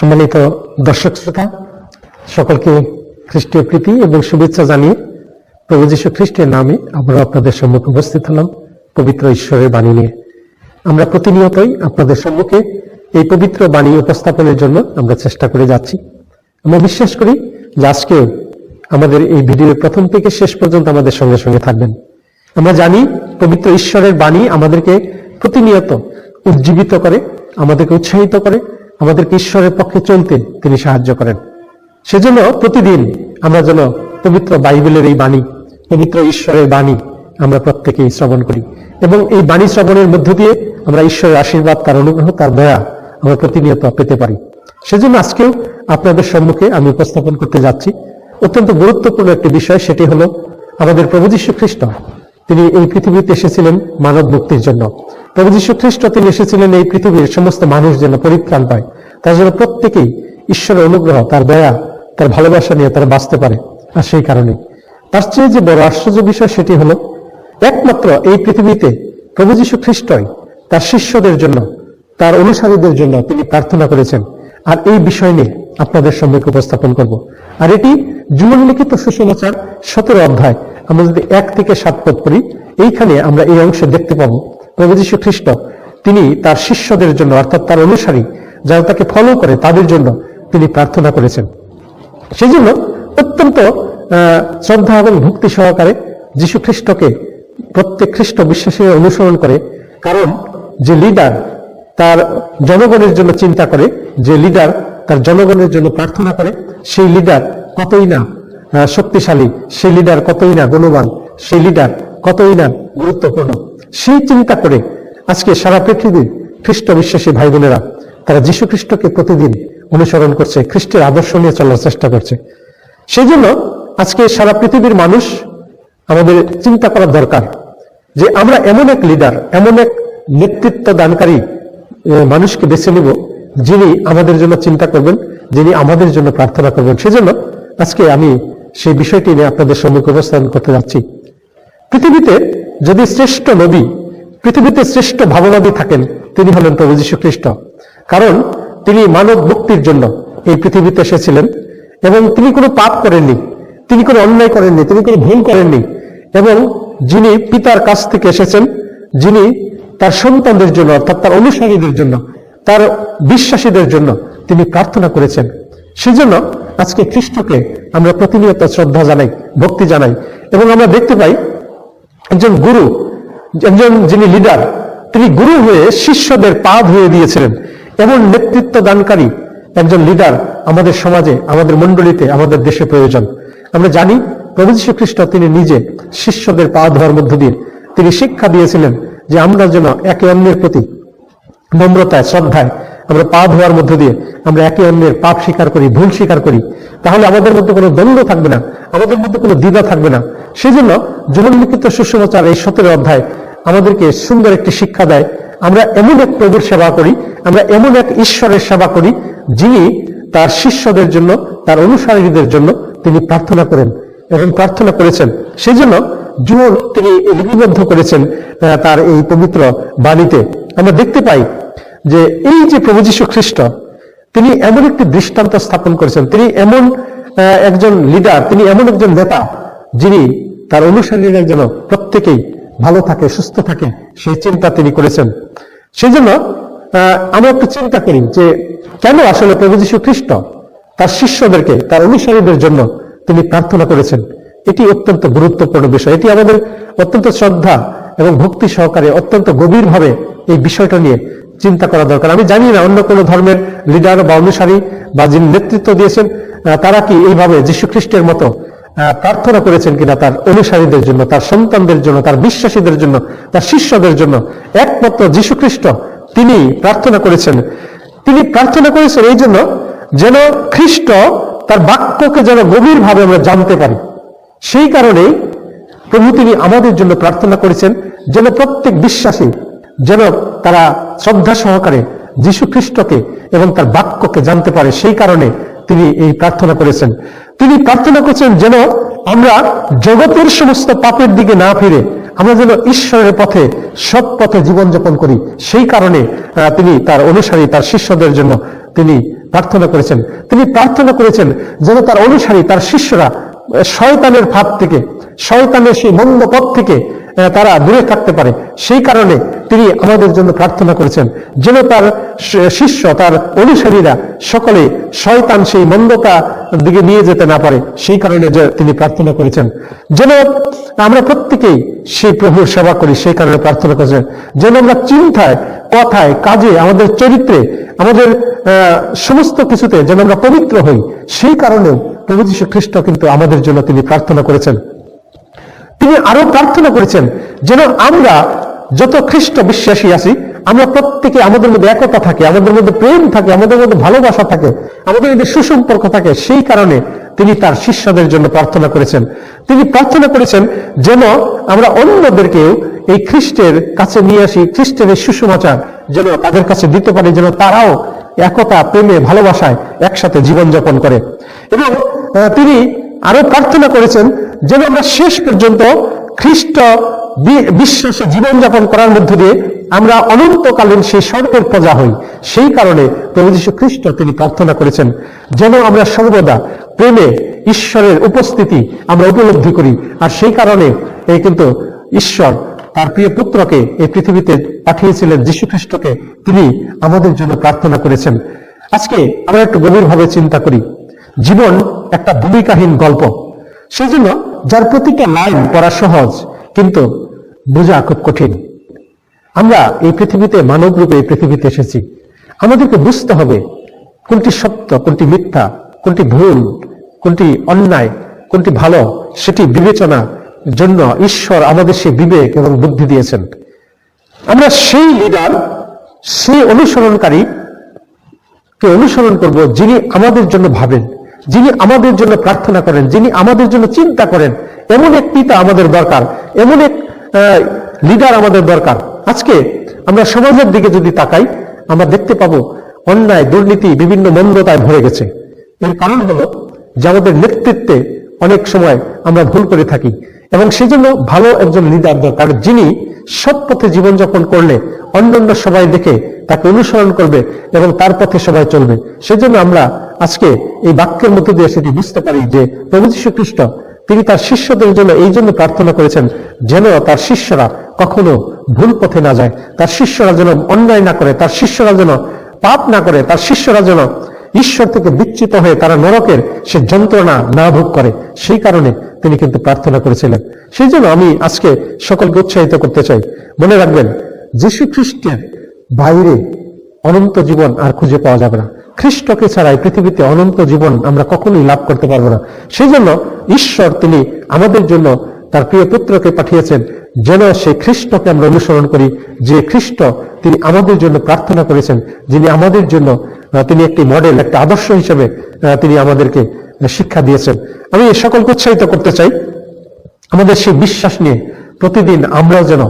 সম্মানিত দর্শক শ্রোতা, সকলকে খ্রিস্টীয় প্রীতি এবং শুভেচ্ছা জানিয়ে প্রভু যীশু খ্রিস্টের নামে আমরা আপনাদের সম্মুখে উপস্থিত হলাম, পবিত্র ঈশ্বরের বাণী নিয়ে। আমরা প্রতিনিয়তই আপনাদের সম্মুখে এই পবিত্র বাণী উপস্থাপনের জন্য আমরা চেষ্টা করে যাচ্ছি। আমরা বিশ্বাস করি যে আজকেও আমাদের এই ভিডিওর প্রথম থেকে শেষ পর্যন্ত আমাদের সঙ্গে সঙ্গে থাকবেন। আমরা জানি পবিত্র ঈশ্বরের বাণী আমাদেরকে প্রতিনিয়ত উজ্জীবিত করে, আমাদেরকে উৎসাহিত করে আমাদেরকে ঈশ্বরের পক্ষে চলতে তিনি সাহায্য করেন। সেজন্য প্রতিদিন আমরা যেন পবিত্র বাইবেলের এই বাণী, পবিত্র ঈশ্বরের বাণী আমরা প্রত্যেকেই শ্রবণ করি এবং এই বাণী শ্রবণের মধ্য দিয়ে আমরা ঈশ্বরের আশীর্বাদ, তার অনুগ্রহ, তার দয়া আমরা প্রতিনিয়ত পেতে পারি। সেজন্য আজকেও আপনাদের সম্মুখে আমি উপস্থাপন করতে যাচ্ছি। অত্যন্ত গুরুত্বপূর্ণ একটি বিষয়, সেটি হলো আমাদের প্রভু যীশু খ্রিস্ট তিনি এই পৃথিবীতে এসেছিলেন মানব মুক্তির জন্য। প্রভু যীশু খ্রিস্ট তিনি এসেছিলেন এই পৃথিবীর সমস্ত মানুষ যেন পরিত্রাণ পায়। তার জন্য প্রত্যেকেই ঈশ্বরের অনুগ্রহ, তার দয়া, তার ভালোবাসা নিয়ে তারা বাঁচতে পারে। আর সেই কারণে তার চেয়ে যে বড় আশ্চর্য বিষয় সেটি হলো, একমাত্র এই পৃথিবীতে প্রভু যীশু খ্রিস্টই তার শিষ্যদের জন্য, তার অনুসারীদের জন্য তিনি প্রার্থনা করেছেন। আর এই বিষয় নিয়ে আপনাদের সম্মুখে উপস্থাপন করব। আর এটি জীবন লিখিত সুসমাচার, সতেরো অধ্যায়। আমরা যদি এক থেকে সাত পদ পড়ি, এইখানে আমরা এই অংশে দেখতে পাবো প্রভু যীশু খ্রিস্ট, তিনি তার শিষ্যদের জন্য, অর্থাৎ তার অনুসারী, যারা তাকে ফলো করে, তাদের জন্য তিনি প্রার্থনা করেছেন। সেই জন্য অত্যন্ত শ্রদ্ধা এবং ভক্তি সহকারে যীশু খ্রিস্টকে প্রত্যেক খ্রিস্ট বিশ্বাসীরা অনুসরণ করে, কারণ যে লিডার তার জনগণের জন্য চিন্তা করে, যে লিডার তার জনগণের জন্য প্রার্থনা করে, সেই লিডার কতই না শক্তিশালী, সেই লিডার কতই না গুণবান, সেই লিডার কতই না গুরুত্বপূর্ণ। সেই চিন্তা করে আজকে সারা পৃথিবীর খ্রিস্ট বিশ্বাসী ভাই বোনেরা তারা যীশু খ্রিস্টকে প্রতিদিন অনুসরণ করছে, খ্রিস্টের আদর্শ নিয়ে চলার চেষ্টা করছে। সেই জন্য আজকে সারা পৃথিবীর মানুষ আমাদের চিন্তা করার দরকার যে আমরা এমন এক লিডার এমন এক নেতৃত্ব দানকারী মানুষকে বেছে নিব যিনি আমাদের জন্য চিন্তা করবেন, যিনি আমাদের জন্য প্রার্থনা করবেন। সেজন্য আজকে আমি সেই বিষয়টি নিয়ে আপনাদের সম্মুখে উপস্থাপন করতে যাচ্ছি। পৃথিবীতে যদি শ্রেষ্ঠ নবী, পৃথিবীতে শ্রেষ্ঠ ভাববাদী থাকেন, তিনি হলেন প্রভু যীশু খ্রিস্ট কারণ তিনি মানব মুক্তির জন্য এই পৃথিবীতে এসেছিলেন এবং তিনি কোনো পাপ করেননি, তিনি কোনো অন্যায় করেননি, তিনি কোনো ভুল করেননি এবং যিনি পিতার কাছ থেকে এসেছেন, যিনি তার সন্তানদের জন্য, অর্থাৎ তার অনুসারীদের জন্য, তার বিশ্বাসীদের জন্য তিনি প্রার্থনা করেছেন। সেজন্য আজকে খ্রিস্টকে আমরা প্রতিনিয়ত শ্রদ্ধা জানাই, ভক্তি জানাই এবং আমরা দেখতে পাই একজন গুরু, একজন যিনি লিডার তিনি গুরু হয়ে শিষ্যদের পা ধুয়ে দিয়েছিলেন। এমন নেতৃত্ব দানকারী একজন লিডার আমাদের সমাজে, আমাদের মণ্ডলীতে, আমাদের দেশে প্রয়োজন। আমরা জানি প্রভু খ্রিস্ট তিনি নিজে শিষ্যদের পা ধোয়ার মধ্য দিয়ে তিনি শিক্ষা দিয়েছিলেন যে আমরা যেন একে অন্যের প্রতি নম্রতায়, শ্রদ্ধায় আমরা পা ধোয়ার মধ্য দিয়ে আমরা একে অন্যের পাপ স্বীকার করি, ভুল স্বীকার করি। তাহলে আমাদের মধ্যে কোনো দ্বন্দ্ব থাকবে না, আমাদের মধ্যে কোনো দ্বিধা থাকবে না। সেই জন্য জীবনলিখিত সুসমাচার এই সতেরো অধ্যায় আমাদেরকে সুন্দর একটি শিক্ষা দেয়, আমরা এমন এক প্রভুর সেবা করি, আমরা এমন এক ঈশ্বরের সেবা করি, যিনি তার শিষ্যদের জন্য, তার অনুসারীদের জন্য তিনি প্রার্থনা করেন এবং প্রার্থনা করেছেন। সেই জন্য জীবন তিনি লিপিবদ্ধ করেছেন তার এই পবিত্র বাণীতে। আমরা দেখতে পাই যে এই যে প্রভু যীশু খ্রিস্ট তিনি এমন একটি দৃষ্টান্ত স্থাপন করেছেন। তিনি এমন একজন লিডার তিনি এমন একজন নেতা যিনি তার অনুসারীরা যেন প্রত্যেকেই ভালো থাকে, সুস্থ থাকে, সেই চিন্তা তিনি করেছেন। সেই জন্য আমরা একটু চিন্তা করি যে কেন আসলে প্রভু যীশু খ্রিস্ট তার শিষ্যদেরকে, তার অনুসারীদের জন্য তিনি প্রার্থনা করেছেন? এটি অত্যন্ত গুরুত্বপূর্ণ বিষয়। এটি আমাদের অত্যন্ত শ্রদ্ধা এবং ভক্তি সহকারে অত্যন্ত গভীরভাবে এই বিষয়টা নিয়ে চিন্তা করা দরকার। আমি জানি না অন্য কোনো ধর্মের লিডার বা অনুসারী বা যিনি নেতৃত্ব দিয়েছেন তারা কি এইভাবে যীশু খ্রিস্টের মতো প্রার্থনা করেছেন কিনা তার অনুসারীদের জন্য, তার সন্তানদের জন্য, তার বিশ্বাসীদের জন্য, তার শিষ্যদের জন্য, একমাত্র যীশু খ্রিস্ট তিনি প্রার্থনা করেছেন। তিনি প্রার্থনা করেছেন এই জন্য যেন খ্রিস্ট তার বাক্যকে যেন গভীরভাবে আমরা জানতে পারি। সেই কারণেই প্রভু তিনি আমাদের জন্য প্রার্থনা করেছেন যেন প্রত্যেক বিশ্বাসী যেন তারা শ্রদ্ধা সহকারে যীশু খ্রিস্টকে এবং তার বাক্যকে জানতে পারে। সেই কারণে তিনি এই প্রার্থনা করেছেন। তিনি প্রার্থনা করছেন যেন আমরা জগতের সমস্ত পাপের দিকে না ফিরে, আমরা যেন ঈশ্বরের পথে সৎ পথে জীবনযাপন করি। সেই কারণে তিনি তার অনুসারী, তার শিষ্যদের জন্য তিনি প্রার্থনা করেছেন। তিনি প্রার্থনা করেছেন যেন তার অনুসারী, তার শিষ্যরা শয়তানের ফাঁদ থেকে, শয়তানের সেই মন্দ পথ থেকে তারা দূরে থাকতে পারে। সেই কারণে তিনি আমাদের জন্য প্রার্থনা করেছেন যেন তার শিষ্য, তার অনুসারীরা সকলে শয়তান সেই মন্দতা দিকে নিয়ে যেতে না পারে। সেই কারণে তিনি প্রার্থনা করেছেন। যেন আমরা প্রত্যেকেই সেই প্রভুর সেবা করি, সেই কারণে প্রার্থনা করেছেন। যেন আমরা চিন্তায়, কথায়, কাজে, আমাদের চরিত্রে, আমাদের সমস্ত কিছুতে যেন আমরা পবিত্র হই। সেই কারণেও প্রভু যীশু খ্রিস্ট কিন্তু আমাদের জন্য তিনি প্রার্থনা করেছেন। তিনি আরও প্রার্থনা করেছেন যেন আমরা যত খ্রিস্ট বিশ্বাসী আছি, আমরা প্রত্যেকে আমাদের মধ্যে একতা থাকে, আমাদের মধ্যে প্রেম থাকে, আমাদের মধ্যে ভালোবাসা থাকে, আমাদের মধ্যে সুসম্পর্ক থাকে, সেই কারণে তিনি তার শিষ্যদের জন্য প্রার্থনা করেছেন। তিনি প্রার্থনা করেছেন যেন আমরা অন্যদেরকেও এই খ্রিস্টের কাছে নিয়ে আসি, খ্রিস্টের সুসমাচার যেন তাদের কাছে দিতে পারি, যেন তারাও একতা, প্রেমে, ভালোবাসায় একসাথে জীবনযাপন করে। এবং তিনি আরও প্রার্থনা করেছেন যেন আমরা শেষ পর্যন্ত খ্রিস্ট বিশ্বাসে জীবনযাপন করার মধ্য দিয়ে আমরা অনন্তকালীন সেই স্বর্গের প্রজা হই। সেই কারণে প্রভু যীশু খ্রিস্ট তিনি প্রার্থনা করেছেন যেন আমরা সর্বদা প্রেমে ঈশ্বরের উপস্থিতি আমরা উপলব্ধি করি। আর সেই কারণে এই কিন্তু ঈশ্বর তার প্রিয় পুত্রকে এই পৃথিবীতে পাঠিয়েছিলেন, যীশু খ্রিস্টকে তিনি আমাদের জন্য প্রার্থনা করেছেন। আজকে আমরা একটু গভীরভাবে চিন্তা করি। জীবন একটা ভূমিকাহীন গল্প। সেই জন্য যার প্রতিটা লাইন পড়া সহজ, কিন্তু বোঝা খুব কঠিন। আমরা এই পৃথিবীতে মানব রূপে এই পৃথিবীতে এসেছি। আমাদেরকে বুঝতে হবে কোনটি সত্য, কোনটি মিথ্যা, কোনটি ভুল, কোনটি অন্যায়, কোনটি ভালো, সেটি বিবেচনা জন্য ঈশ্বর আমাদের সেই বিবেক এবং বুদ্ধি দিয়েছেন। আমরা সেই লিডার সেই অনুসরণকারী কে অনুসরণ করব যিনি আমাদের জন্য ভাবেন। যিনি আমাদের জন্য প্রার্থনা করেন, যিনি আমাদের জন্য চিন্তা করেন, এমন এক পিতা আমাদের দরকার, এমন এক লিডার আমাদের দরকার। আজকে আমরা সমাজের দিকে যদি তাকাই, আমরা দেখতে পাবো অন্যায়, দুর্নীতি বিভিন্ন মন্দতায় ভরে গেছে। এর কারণ হলো যে আমাদের নেতৃত্বে অনেক সময় আমরা ভুল করে থাকি এবং সেই জন্য ভালো একজন লিডার দরকার, যিনি সৎ পথে জীবনযাপন করলে অন্যান্য সবাই দেখে তাকে অনুসরণ করবে এবং তার পথে সবাই চলবে। সেজন্য আমরা আজকে এই বাক্যের মধ্যে দিয়ে সেটি বুঝতে পারি যে প্রভু যীশু খ্রিস্ট, তিনি তার শিষ্যদের জন্য এই জন্য প্রার্থনা করেছেন যেন তার শিষ্যরা কখনো ভুল পথে না যায়, তার শিষ্যরা যেন অন্যায় না করে, তার শিষ্যরা যেন পাপ না করে, তার শিষ্যরা যেন ঈশ্বর থেকে বিচ্ছিত হয়ে তারা নরকের সে যন্ত্রণা না ভোগ করে। সেই কারণে তিনি কিন্তু প্রার্থনা করেছিলেন। সেই জন্য আমি আজকে সকলকে উৎসাহিত করতে চাই। মনে রাখবেন, যীশু খ্রিস্টের বাইরে অনন্ত জীবন আর খুঁজে পাওয়া যাবে না। খ্রিস্টকে ছাড়াই পৃথিবীতে অনন্ত জীবন আমরা কখনোই লাভ করতে পারব না। সেই জন্য ঈশ্বর তিনি আমাদের জন্য তার প্রিয় পুত্রকে পাঠিয়েছেন, যেন সেই খ্রিস্টকে আমরা অনুসরণ করি, যে খ্রিস্ট তিনি আমাদের জন্য প্রার্থনা করেছেন, যিনি আমাদের জন্য তিনি একটি মডেল একটা আদর্শ হিসেবে তিনি আমাদেরকে শিক্ষা দিয়েছেন। আমি সকলকে উৎসাহিত করতে চাই। আমাদের সেই বিশ্বাস নিয়ে প্রতিদিন আমরাও যেন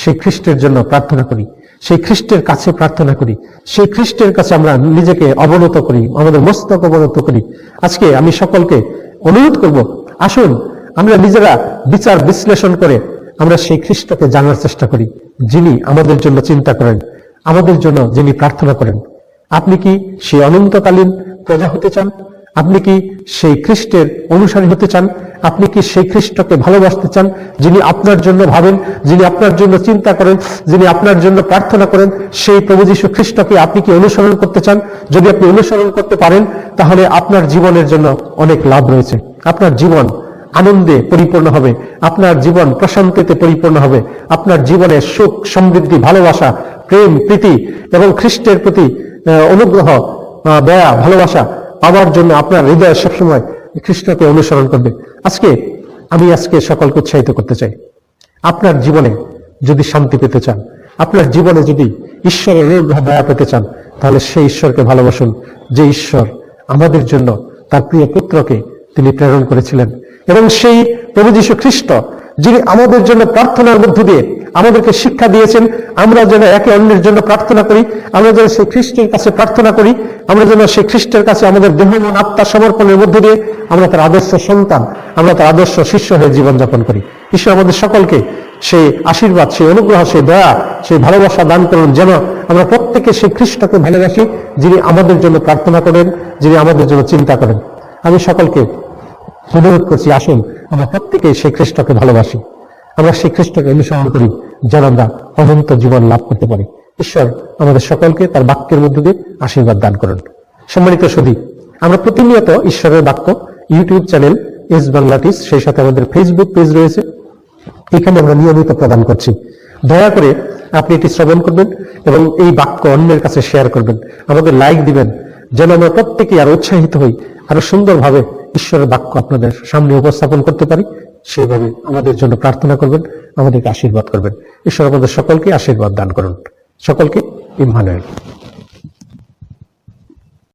সেই খ্রিস্টের জন্য প্রার্থনা করি। সেই খ্রিস্টের কাছে প্রার্থনা করি। সেই খ্রিস্টের কাছে আমরা নিজেকে অবনত করি, আমাদের মস্তক অবনত করি। আজকে আমি সকলকে অনুরোধ করব, আসুন আমরা নিজেরা বিচার বিশ্লেষণ করে আমরা সেই খ্রিস্টকে জানার চেষ্টা করি, যিনি আমাদের জন্য চিন্তা করেন, আমাদের জন্য যিনি প্রার্থনা করেন। আপনি কি সেই অনন্তকালীন প্রজা হতে চান? আপনি কি সেই খ্রিস্টের অনুসারী হতে চান? আপনি কি সেই খ্রিস্টকে ভালোবাসতে চান? যিনি আপনার জন্য ভাবেন, যিনি আপনার জন্য চিন্তা করেন, যিনি আপনার জন্য প্রার্থনা করেন, সেই প্রভু যীশু খ্রিস্টকে আপনি কি অনুসরণ করতে চান? যদি আপনি অনুসরণ করতে পারেন, তাহলে আপনার জীবনের জন্য অনেক লাভ রয়েছে। আপনার জীবন আনন্দে পরিপূর্ণ হবে। আপনার জীবন প্রশান্তিতে পরিপূর্ণ হবে। আপনার জীবনে সুখ, সমৃদ্ধি, ভালোবাসা, প্রেম, প্রীতি এবং খ্রিস্টের প্রতি অনুগ্রহ দয়া, ভালোবাসা পাওয়ার জন্য আপনার হৃদয় সবসময় খ্রিস্টকে অনুসরণ করবে। আজকে আমি আজকে সকলকে উৎসাহিত করতে চাই। আপনার জীবনে যদি শান্তি পেতে চান, আপনার জীবনে যদি ঈশ্বরের অনুগ্রহ, দয়া পেতে চান, তাহলে সেই ঈশ্বরকে ভালোবাসুন, যে ঈশ্বর আমাদের জন্য তার প্রিয় পুত্রকে তিনি প্রেরণ করেছিলেন। এবং সেই প্রভু যীশু খ্রিস্ট যিনি আমাদের জন্য প্রার্থনার মধ্য দিয়ে আমাদেরকে শিক্ষা দিয়েছেন, আমরা যেন একে অন্যের জন্য প্রার্থনা করি, আমরা যেন সেই খ্রিস্টের কাছে প্রার্থনা করি, আমরা যেন সেই খ্রিস্টের কাছে আমাদের দেহ মন আত্মা সমর্পণের মধ্য দিয়ে আমরা তার আদর্শ সন্তান, আমরা তার আদর্শ শিষ্য হয়ে জীবনযাপন করি। ঈশ্বর আমাদের সকলকে সেই আশীর্বাদ, সেই অনুগ্রহ, সেই দয়া, সেই ভালোবাসা দান করুন যেন আমরা প্রত্যেকে সেই খ্রিস্টকে ভালোবাসি যিনি আমাদের জন্য প্রার্থনা করেন, যিনি আমাদের জন্য চিন্তা করেন। আমি সকলকে অনুরোধ করছি, আসুন, আমরা প্রত্যেকেই সেই খ্রিস্টকে ভালোবাসি। আমরা সেই খ্রিস্টকে অনুসরণ করি, যেন আমরা অনন্ত জীবন লাভ করতে পারি। ঈশ্বর আমাদের সকলকে তার বাক্যের মধ্যে দিয়ে আশীর্বাদ দান করুন। সম্মানিত সুধী আমরা প্রতিনিয়ত ঈশ্বরের বাক্য, ইউটিউব চ্যানেল, এস বাংলাটিস সেই সাথে আমাদের ফেসবুক পেজ রয়েছে। এখানে আমরা নিয়মিত প্রদান করছি। দয়া করে আপনি এটি শ্রবণ করবেন এবং এই বাক্য অন্যের কাছে শেয়ার করবেন। আমাদের লাইক দিবেন, যেন আমরা প্রত্যেকে আরও উৎসাহিত হই, আরও সুন্দরভাবে ঈশ্বরের বাক্য আপনাদের সামনে উপস্থাপন করতে পারি। সেইভাবে আমাদের জন্য প্রার্থনা করবেন, আমাদেরকে আশীর্বাদ করবেন। ঈশ্বর আমাদের সকলকে আশীর্বাদ দান করুন। সকলকে ইমানুয়েল